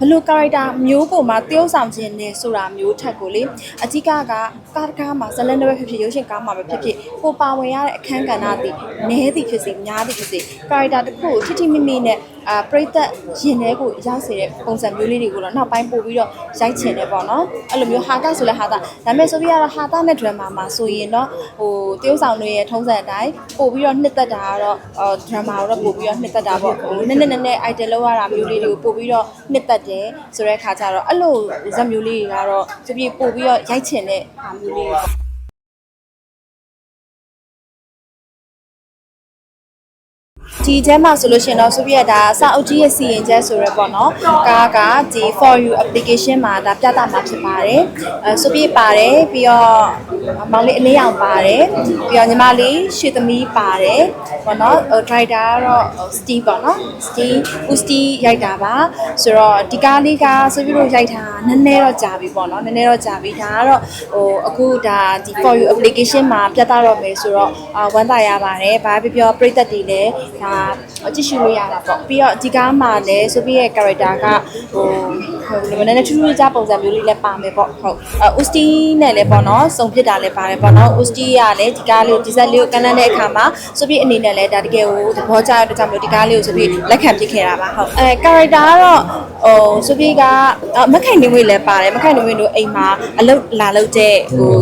ဘယ်လို character မျိုးကိုမှတယောက်ဆောင်ခြင်းနဲ့ဆိုတာမျိုးထက်ကိုလေအကြီးကကကားတကားမှာဇလန်တွေပဲဖြစ်ဖြစ်ရုပ်ရှင်ကားမှာပဲဖြစ်ဖြစ်ကိုပါဝင်ရတဲ့အခန်းကဏ္ဍသည်နည်းသည်ဖြစ်စေများသည်ဖြစ်စေ character တစ်ခုကိုထိထိမိမိနဲ့အာပရိသတ်ရင်ထဲကိုရောက်စေတဲ့ပုံစံမျိုးလေးတွေကိုတော့နောက်ပိုင်းပို့ပြီးတော့ရိုက်ချင်တယ်ပေါ့နော်အဲ့လိုမျိုးဟာကဆိုလဲဟာတာဒါပေမဲ့ဆိုပြီးတော့ဟာတာနဲ့ drama မှာဆိုရင်တော့ဟိုတယောက်ဆောင်တွေရဲ့ထုံးစံအတိုင်းပို့ပြီးတော့နှစ်သက်တာကတော့အော် drama ကိုတော့ပို့ပြီးတော့နှစ်သက်တာပေါ့ဟိုနည်းနည်းနည်းနည်း item လောက်ရတာမျိုးလေးတွေကိုပို့ပြီးတော့နှစ်သက်တယ်ဆိုတဲ့ခါကျတော့အဲ့လိုဇက်မျိုးလေးတွေကတော့ဆိုပြီးပို့ပြီးတော့ရိုက်ချင်တဲ့ဟာမျိုးလေး ဒီထဲမှာဆိုလို့ရှိရင်တော့ဆိုပြရဒါစာအုပ်ကြီးရဲ့စီရင်ချက်ဆိုရဲပေါ့နော်ကားကဒီ for you application မှာဒါပြသမှာဖြစ်ပါတယ်အဲဆိုပြပါတယ်ပြီးတော့မောင်လေးအလေးအောင်ပါတယ်ပြီးတော့ညီမလေးရွှေသမီးပါတယ်ပေါ့နော်ဟို driver ကတော့ Steve ပေါ့နော် Steve ဦး Steve ရိုက်တာပါဆိုတော့ဒီကားလေးကဆိုပြလို့ရိုက်တာနည်းနည်းတော့ကြာပြီပေါ့နော်နည်းနည်းတော့ကြာပြီဒါကတော့ဟိုအခုဒါဒီ for you application မှာပြသတော့မယ်ဆိုတော့အာဝမ်းသာရပါတယ်ဘာပဲပြောပြပြသက်တွေလည်းဒါကြည့်ရှုလို့ရတာပေါ့ပြီးတော့ဒီကားမှာလည်းဆိုပြရဲ့ character ကဟိုဟိုနည်းနည်းထူးထူးခြားပုံစံမျိုးလေးလည်းပါမယ်ပေါ့ဟုတ်အဲ Usti နဲ့လည်းပေါ့နော်စုံဖြစ်တာလည်းပါတယ်ပေါ့နော် Usti ကလည်းဒီကားလေးကိုဒီဇက်လေးကိုကန်လန်းတဲ့အခါမှာဆိုပြအနေနဲ့လည်းဒါတကယ်ကိုသဘောကျတဲ့ကြောင့်မျိုးဒီကားလေးကိုဆိုပြလက်ခံဖြစ်ခဲ့တာပါဟုတ်အဲ character ကတော့ဟိုဆိုပြကမခိုင်နေဝေးလည်းပါတယ်မခိုင်နေဝေးတို့အိမ်မှာအလုပ်လာလုပ်တဲ့ဟို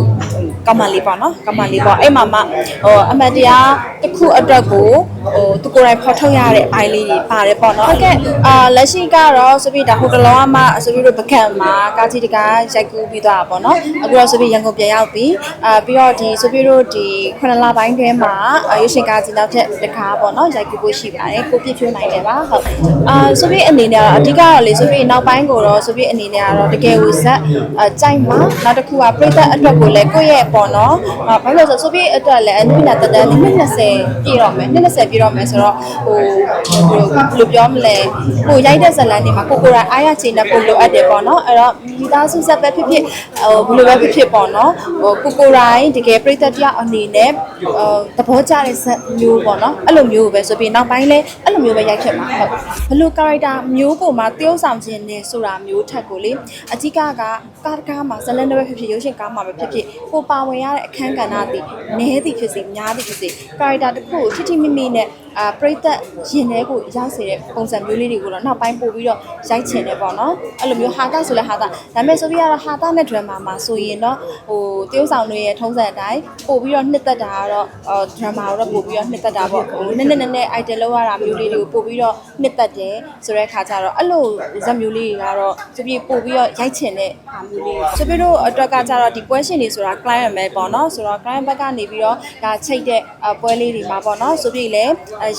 ကမလေးပေါ့နော်ကမလေးပေါ့အဲ့မှာမှဟိုအမတ်တရားတစ်ခုအတွက်ကိုဟိုသူကိုယ်တိုင်ဖော်ထုတ်ရတဲ့အပိုင်းလေးတွေပါတယ်ပေါ့နော်ဟုတ်ကဲ့အာလက်ရှိကတော့ဆိုပြီးဒါဟိုတလောကမှဆိုပြီးတော့ပကံမှာကားကြီးတကားရိုက်ကူးပြီးသွားတာပေါ့နော်အခုတော့ဆိုပြီးရန်ကုန်ပြန်ရောက်ပြီအာပြီးတော့ဒီဆိုပြီးတော့ဒီခုနလပိုင်းတွင်းမှာရုပ်ရှင်ကားကြီးနောက်ထပ်တကားပေါ့နော်ရိုက်ကူးဖို့ရှိပါတယ်ကိုပြည့်ဖြိုးနိုင်တယ်ပါဟုတ်အာဆိုပြီးအနေနဲ့ကတော့အဓိကတော့လေဆိုပြီးနောက်ပိုင်းကိုတော့ဆိုပြီးအနေနဲ့ကတော့တကယ်ကိုဇက်အကြိုက်မှာနောက်တစ်ခုကပြိသက်အတွက်ကိုလည်းကိုယ့်ရဲ့ပေါ့နော်အာဘာလို့လဲဆိုဆိုပြီးအတွက်လည်းအနုနာတတန်းနှစ်20ပြည့်တော့မယ်20ပြည့်တော့မယ်ဆိုတော့ဟိုဘယ်လိုပြောမလဲကိုရိုက်တဲ့ဇလန်တွေမှာကိုကိုယ်တိုင်အားရချင်တဲ့ပုံလိုအပ်တယ်ပေါ့နော်အဲ့တော့မိသားစုဆက်ပဲဖြစ်ဖြစ်ဟိုဘယ်လိုပဲဖြစ်ဖြစ်ပေါ့နော်ဟိုကိုကိုယ်တိုင်တကယ်ပြိသက်တရားအနေနဲ့ဟိုသဘောကျတဲ့ဇက်မျိုးပေါ့နော်အဲ့လိုမျိုးပဲဆိုပြီးနောက်ပိုင်းလဲအဲ့လိုမျိုးပဲရိုက်ခဲ့မှာဟုတ်ဘယ်လို character မျိုးကိုမှတယောက်ဆောင်ခြင်းနဲ့ဆိုတာမျိုးထက်ကိုလေအကြီးကကကားတကားမှာဇလန်တွေပဲဖြစ်ဖြစ်ရုပ်ရှင်ကားမှာပဲဖြစ်ဖြစ်ကိုပါဝင်ရတဲ့အခန်းကဏ္ဍသည်နည်းသည်ဖြစ်စေများသည်ဖြစ်စေ character တစ်ခုကိုထိထိမိမိနဲ့ အာပရိသတ်ရင်ထဲကိုရောက်စေတဲ့ပုံစံမျိုးလေးတွေကိုတော့နောက်ပိုင်းပို့ပြီးတော့ရိုက်ချင်တယ်ပေါ့နော်အဲ့လိုမျိုးဟာကဆိုလဲဟာတာဒါပေမဲ့ဆိုပြီးတော့ဟာတာနဲ့ drama မှာဆိုရင်တော့ဟိုတရုပ်ဆောင်တွေရဲ့ထုံးစံအတိုင်းပို့ပြီးတော့နှစ်သက်တာကတော့အော် drama ကိုတော့ပို့ပြီးတော့နှစ်သက်တာပေါ့ဟိုနည်းနည်းနည်းနည်း item လောက်ရတာမျိုးလေးတွေကိုပို့ပြီးတော့နှစ်သက်တယ်ဆိုတဲ့ခါကျတော့အဲ့လိုဇက်မျိုးလေးတွေကတော့ဆိုပြီးပို့ပြီးတော့ရိုက်ချင်တဲ့ဟာမျိုးလေးတွေဆိုပြီးတော့အတွက်ကကျတော့ဒီပွဲရှင်တွေဆိုတာ client ပဲပေါ့နော်ဆိုတော့ client ဘက်ကနေပြီးတော့ဒါချိတ်တဲ့ပွဲလေးတွေမှာပေါ့နော်ဆိုပြီးလေ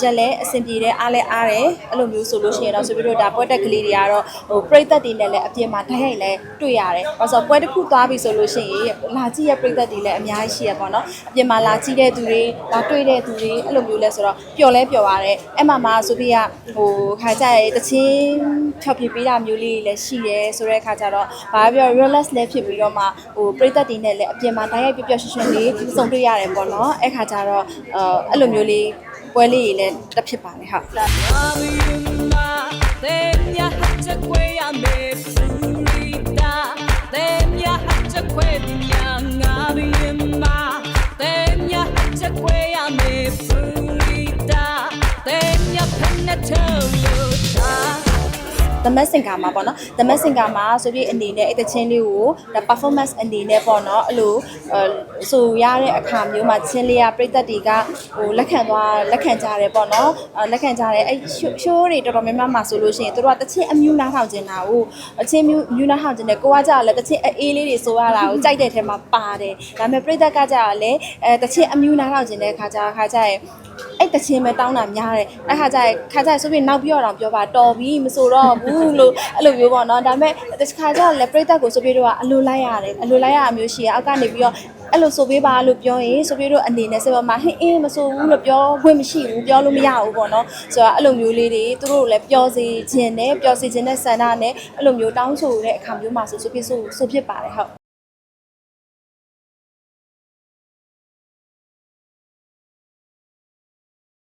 ရက်လဲအဆင်ပြေတဲ့အားလဲအားတယ်အဲ့လိုမျိုးဆိုလို့ရှိရင်တော့ဆိုပြီးတော့ဒါပွဲတက်ကလေးတွေကတော့ဟိုပြိသက်တွေနဲ့လည်းအပြင်မှာဓာတ်ရိုက်လဲတွေ့ရတယ်။ဘာလို့ဆိုပွဲတစ်ခုသွားပြီဆိုလို့ရှိရင်လာကြည့်ရပြိသက်တွေလည်းအများကြီးရှိရပေါ့နော်။အပြင်မှာလာကြည့်တဲ့သူတွေလာတွေ့တဲ့သူတွေအဲ့လိုမျိုးလဲဆိုတော့ပျော်လဲပျော်ရတယ်။အဲ့မှာမှဆိုပြီးကဟိုခါကြရဲတချင်းဖြော်ပြပေးတာမျိုးလေးလည်းရှိရဲဆိုတဲ့ခါကျတော့ဘာပြော relax လည်းဖြစ်ပြီးတော့မှဟိုပြိသက်တွေနဲ့လည်းအပြင်မှာဓာတ်ရိုက်ပျော်ပျော်ရွှင်ရွှင်လေးစုံတွေ့ရတယ်ပေါ့နော်။အဲ့ခါကျတော့အဲ့လိုမျိုးလေး ပွဲလေးတွေလည်းတက်ဖြစ်ပါလေဟုတ် Demia hacha kwea me သမက်စင်ကာမှာပေါ့နော်သမက်စင်ကာမှာဆိုပြီးအနေနဲ့အဲ့တချင်းလေးကိုဒါ performance အနေနဲ့ပေါ့နော်အဲ့လိုဆိုရတဲ့အခါမျိုးမှာချင်းလေးကပြိသက်တွေကဟိုလက်ခံသွားလက်ခံကြတယ်ပေါ့နော်လက်ခံကြတယ်အဲ့ရှိုးတွေတော်တော်များများမှာဆိုလို့ရှိရင်တို့ကတချင်းအမြူနားထောင်ခြင်းတာကိုအချင်းမြူမြူနားထောင်ခြင်းနဲ့ကိုကကြလည်းတချင်းအေးလေးတွေဆိုရတာကိုကြိုက်တဲ့ထဲမှာပါတယ်ဒါပေမဲ့ပြိသက်ကကြလည်းအဲတချင်းအမြူနားထောင်ခြင်းတဲ့ခါကြခါကြရဲ့ အဲ့တချင်းပဲတောင်းတာများတယ်အဲ့ခါကျရင်ခါကျရင်ဆိုပြီးနောက်ပြောတော့ပြောပါတော်ပြီမဆိုတော့ဘူးလို့အဲ့လိုမျိုးပေါ့နော်ဒါပေမဲ့တခါကျတော့လည်းပြိသက်ကိုဆိုပြီးတော့အလိုလိုက်ရတယ်အလိုလိုက်ရအမျိုးရှိရအောက်ကနေပြီးတော့အဲ့လိုဆိုပေးပါလို့ပြောရင်ဆိုပြီးတော့အနေနဲ့စပမှာဟင်းအင်းမဆိုဘူးလို့ပြောခွင့်မရှိဘူးပြောလို့မရဘူးပေါ့နော်ဆိုတော့အဲ့လိုမျိုးလေးတွေသူတို့လည်းပြောစီခြင်းနဲ့ပြောစီခြင်းနဲ့ဆန္ဒနဲ့အဲ့လိုမျိုးတောင်းဆိုတဲ့အခါမျိုးမှာဆိုဆိုဖြစ်ဆိုဆိုဖြစ်ပါတယ်ဟုတ်